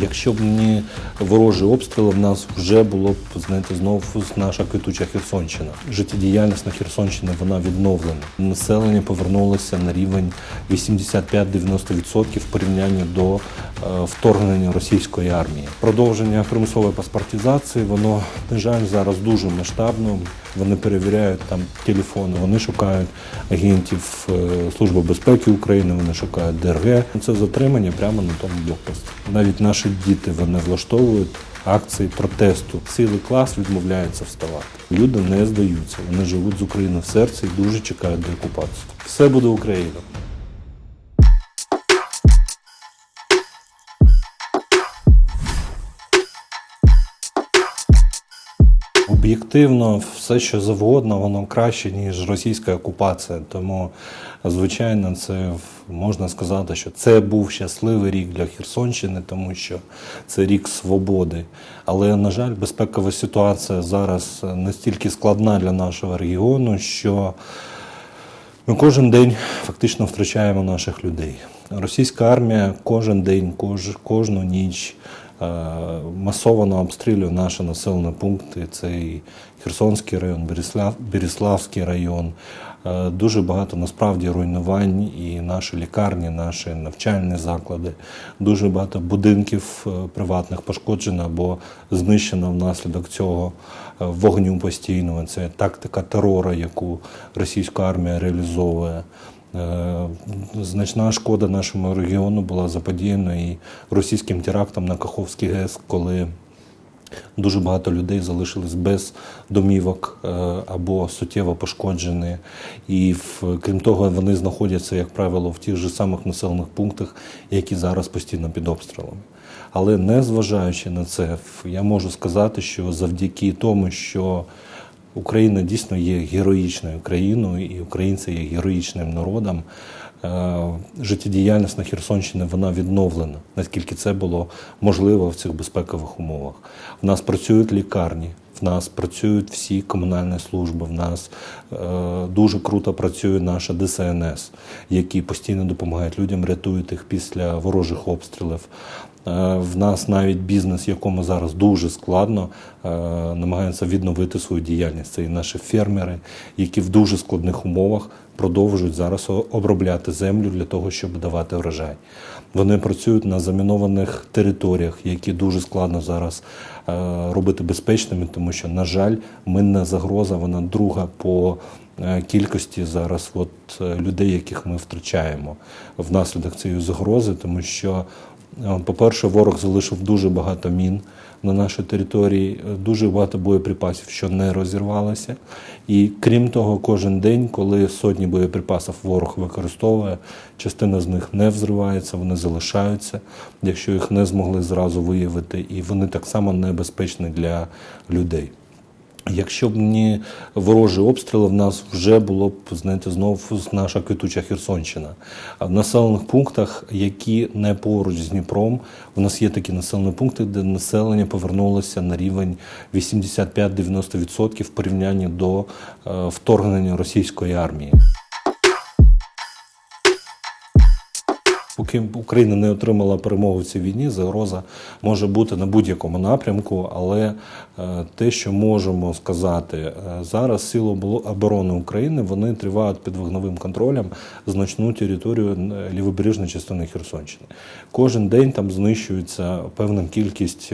Якщо б не ворожі обстріли, в нас вже було б знаєте, знову наша квітуча Херсонщина. Життєдіяльність на Херсонщині вона відновлена. Населення повернулося на рівень 85-90% в порівнянні до е, вторгнення російської армії. Продовження примусової паспортизації, воно на жаль зараз дуже масштабно. Вони перевіряють там телефони, вони шукають агентів е, Служби безпеки України, вони шукають ДРГ. Це затримання прямо на тому блокпості. Навіть наші діти вони влаштовують акції протесту. Цілий клас відмовляється вставати. Люди не здаються. Вони живуть з України в серці і дуже чекають деокупації. Все буде Україна. Об'єктивно, все, що завгодно, воно краще, ніж російська окупація. Тому, звичайно, це можна сказати, що це був щасливий рік для Херсонщини, тому що це рік свободи. Але, на жаль, безпекова ситуація зараз настільки складна для нашого регіону, що ми кожен день фактично втрачаємо наших людей. Російська армія кожен день, кож, кожну ніч масово обстрілює наші населені пункти. Це і Херсонський район, Береслав, Береславський район. Е, Дуже багато насправді руйнувань і наші лікарні, наші навчальні заклади. Дуже багато будинків е, приватних пошкоджено або знищено внаслідок цього е, вогню постійного. Це тактика терору, яку російська армія реалізовує. Е, Значна шкода нашому регіону була заподіяна і російським терактом на Каховський ГЕС, коли Дуже багато людей залишились без домівок е, або суттєво пошкоджені. І в- крім того, вони знаходяться, як правило, в тих же самих населених пунктах, які зараз постійно під обстрілами. Але не зважаючи на це, я можу сказати, що завдяки тому, що Україна дійсно є героїчною країною, і українці є героїчним народом. Е, Життєдіяльність на Херсонщині вона відновлена, наскільки це було можливо в цих безпекових умовах. В нас працюють лікарні, в нас працюють всі комунальні служби. В нас е, дуже круто працює наша ДСНС, які постійно допомагають людям, рятують їх після ворожих обстрілів. Е, В нас навіть бізнес, якому зараз дуже складно, е, намагається відновити свою діяльність. Це і наші фермери, які в дуже складних умовах продовжують зараз обробляти землю для того, щоб давати врожай. Вони працюють на замінованих територіях, які дуже складно зараз е, робити безпечними, тому що, на жаль, минна загроза вона друга по кількості зараз от, людей, яких ми втрачаємо внаслідок цієї загрози, тому що По-перше, ворог залишив дуже багато мін на нашій території, е, дуже багато боєприпасів, що не розірвалися. І крім того, кожен день, коли сотні боєприпасів ворог використовує, частина з них не взривається, вони залишаються, якщо їх не змогли зразу виявити, і вони так само небезпечні для людей. Якщо б не ворожі обстріли, в нас вже було б знаєте, знову наша квітуча Херсонщина. В населених пунктах, які не поруч з Дніпром, у нас є такі населені пункти, де населення повернулося на рівень 85-90% в порівнянні до е, вторгнення російської армії. Поки Україна не отримала перемогу в цій війні, загроза може бути на будь-якому напрямку. Але е, те, що можемо сказати, е, зараз сили оборони України вони тривають під вогневим контролем значну територію е, лівобережної частини Херсонщини. Кожен день там знищується певна кількість.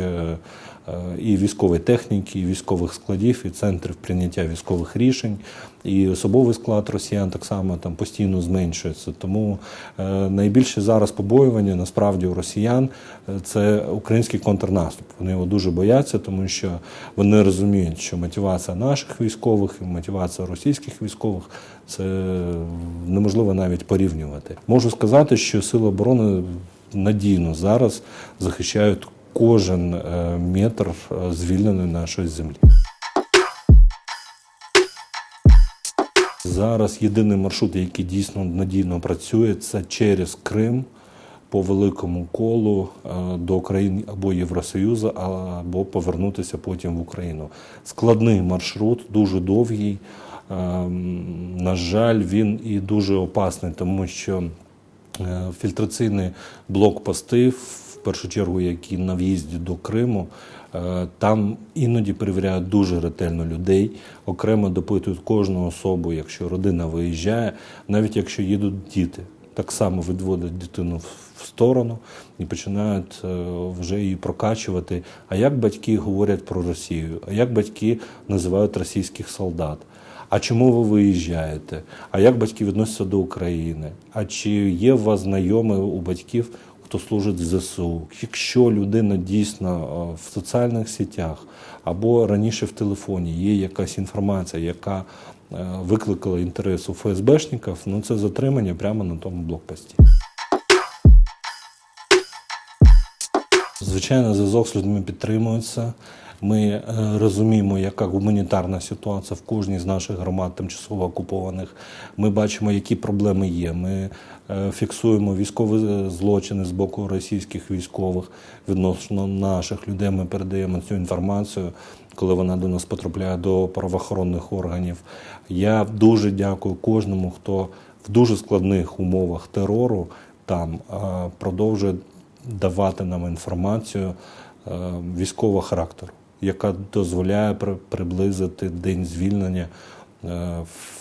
І військової техніки, і військових складів, і центрів прийняття військових рішень, і особовий склад росіян так само там постійно зменшується. Тому е, найбільше зараз побоювання насправді у росіян е, це український контрнаступ. Вони його дуже бояться, тому що вони розуміють, що мотивація наших військових і мотивація російських військових це неможливо навіть порівнювати. Можу сказати, що сили оборони надійно зараз захищають кожен е, метр е, звільненої нашої землі. Зараз єдиний маршрут, який дійсно надійно працює, це через Крим по великому колу е, до країн або Євросоюзу, або повернутися потім в Україну. Складний маршрут, дуже довгий. Ем, На жаль, він і дуже опасний, тому що е, фільтраційні блокпости в першу чергу, які на в'їзді до Криму, е, там іноді перевіряють дуже ретельно людей, окремо допитують кожну особу, якщо родина виїжджає, навіть якщо їдуть діти. Так само відводять дитину в- сторону і починають е, вже її прокачувати. А як батьки говорять про Росію? А як батьки називають російських солдат? А чому ви виїжджаєте? А як батьки відносяться до України? А чи є у вас знайомі у батьків, хто служить в ЗСУ? Якщо людина дійсно е, в соціальних сетях або раніше в телефоні є якась інформація, яка е, викликала інтерес у ФСБшників, ну це затримання прямо на тому блокпості. Звичайно, зв'язок з людьми підтримується. Ми е, розуміємо, яка гуманітарна ситуація в кожній з наших громад тимчасово окупованих. Ми бачимо, які проблеми є. Ми е, фіксуємо військові злочини з боку російських військових відносно наших людей. Ми передаємо цю інформацію, коли вона до нас потрапляє до правоохоронних органів. Я дуже дякую кожному, хто в дуже складних умовах терору там е, продовжує давати нам інформацію е, військового характеру, яка дозволяє при- приблизити день звільнення е,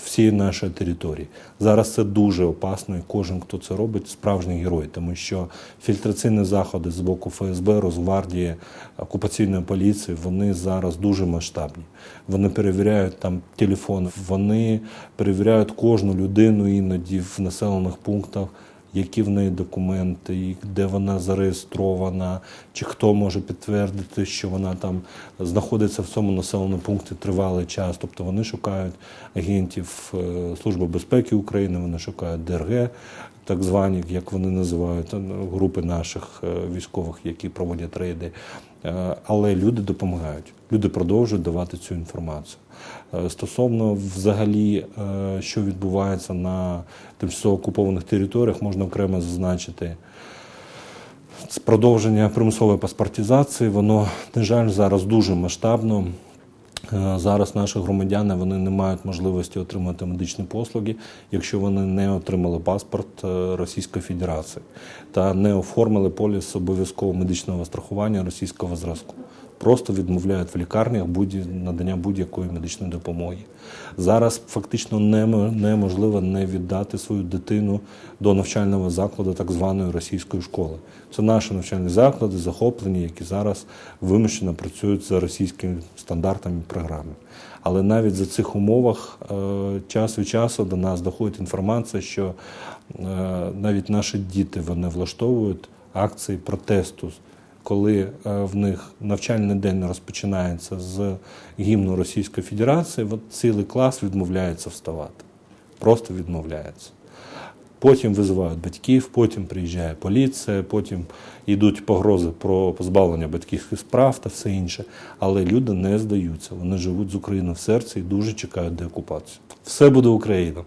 всієї нашої території. Зараз це дуже опасно, і кожен, хто це робить, справжній герой, тому що фільтраційні заходи з боку ФСБ, Росгвардії, окупаційної поліції, вони зараз дуже масштабні. Вони перевіряють там телефони, вони перевіряють кожну людину іноді в населених пунктах які в неї документи, де вона зареєстрована, чи хто може підтвердити, що вона там знаходиться в цьому населеному пункті тривалий час. Тобто вони шукають агентів е, Служби безпеки України, вони шукають ДРГ, так звані, як вони називають, е, групи наших е, військових, які проводять рейди. Е, Але люди допомагають, люди продовжують давати цю інформацію. Е, Стосовно взагалі, що відбувається на тимчасово окупованих територіях, можна окремо зазначити. Продовження примусової паспортизації, воно, на жаль, зараз дуже масштабно. Е, Зараз наші громадяни вони не мають можливості отримати медичні послуги, якщо вони не отримали паспорт е, Російської Федерації та не оформили поліс обов'язкового медичного страхування російського зразку. Просто відмовляють в лікарнях будь надання будь-якої медичної допомоги. Зараз фактично неможливо не віддати свою дитину до навчального закладу так званої російської школи. Це наші навчальні заклади, захоплені, які зараз вимушено працюють за російськими стандартами і програмами. Але навіть за цих умовах е, час від часу до нас доходить інформація, що е, навіть наші діти вони влаштовують акції протесту коли е, в них навчальний день розпочинається з гімну Російської Федерації, от цілий клас відмовляється вставати. Просто відмовляється. Потім визивають батьків, потім приїжджає поліція, потім йдуть погрози про позбавлення батьківських справ та все інше. Але люди не здаються. Вони живуть з Україною в серці і дуже чекають деокупацію. Все буде Україна.